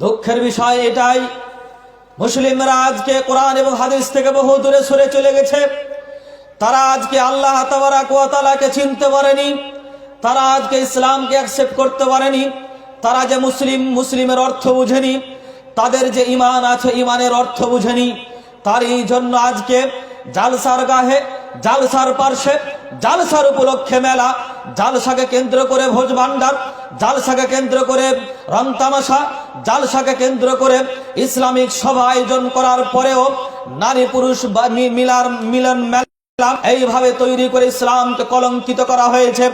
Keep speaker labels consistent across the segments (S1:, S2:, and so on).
S1: দুঃখের বিষয় এটাই। মুসলিমরা আজকে কোরআন এবং হাদিস থেকে বহু দূরে সরে চলে গেছে। তারা আজকে আল্লাহ তাবারাকে চিনতে পারেনি। তারা আজকে ইসলামকে অ্যাকসেপ্ট করতে পারেনি। তারা যে মুসলিম, মুসলিমের অর্থ বুঝেনি, তাদের যে ইমান আছে ইমানের অর্থ বুঝেনি, তারই জন্য আজকে জালসার গাহে, জালসার পার্শ্বে, জালসার উপলক্ষে মেলা জালসাকে কেন্দ্র করে ভোজ ভান্ডার জালসাকে কেন্দ্র করে রং তামাশা, জালসাকে কেন্দ্র করে ইসলামিক সভা আয়োজন করার পরেও নারী পুরুষ বা মিলার, মিলন মেলা এইভাবে তৈরি করে ইসলামকে কলঙ্কিত করা হয়েছে,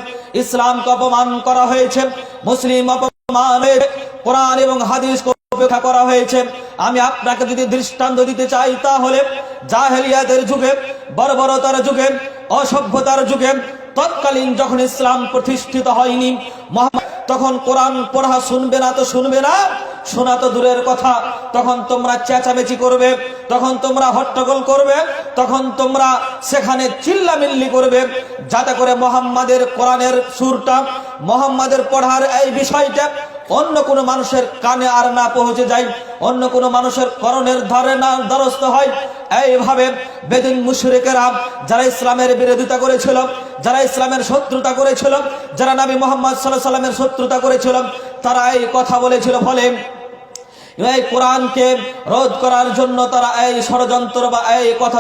S1: ইসলামকে অপমান করা হয়েছে, মুসলিম অপমান কোরআন এবং হাদিস উপেক্ষা করা হয়েছে। আমি আপনাকে যদি দৃষ্টান্ত দিতে চাই তাহলে জাহেলিয়াদের যুগে, বর্বরতার যুগে, অসভ্যতার যুগে তৎকালীন যখন ইসলাম প্রতিষ্ঠিত হয়নি তখন কোরআন পড়া শুনবে না তো শুনবে না, শোনা তো দূরের কথা। তখন তোমরা চেঁচামেচি করবে, তখন তোমরা হট্টগোল করবে, তখন তোমরা সেখানে চিল্লামিল্লি করবে, যাতে করে মোহাম্মদের কোরআনের সুরটা, মোহাম্মদের পড়ার এই বিষয়টা অন্য কোনো মানুষের কানে আর না পৌঁছে যায়, অন্য কোনো মানুষের করণের ধারে না দ্বারস্থ হয়। এইভাবে বেদিন মুশরিকেরা যারা ইসলামের বিরোধিতা করেছিল, যারা ইসলামের শত্রুতা করেছিল, যারা নবী মোহাম্মদ সাল্লাহ সাল্লামের শত্রুতা করেছিল, তারা এই কথা বলেছিল ফলে এই কোরআনকে রোধ করার জন্য তারা এই ষড়যন্ত্র বা এই কথা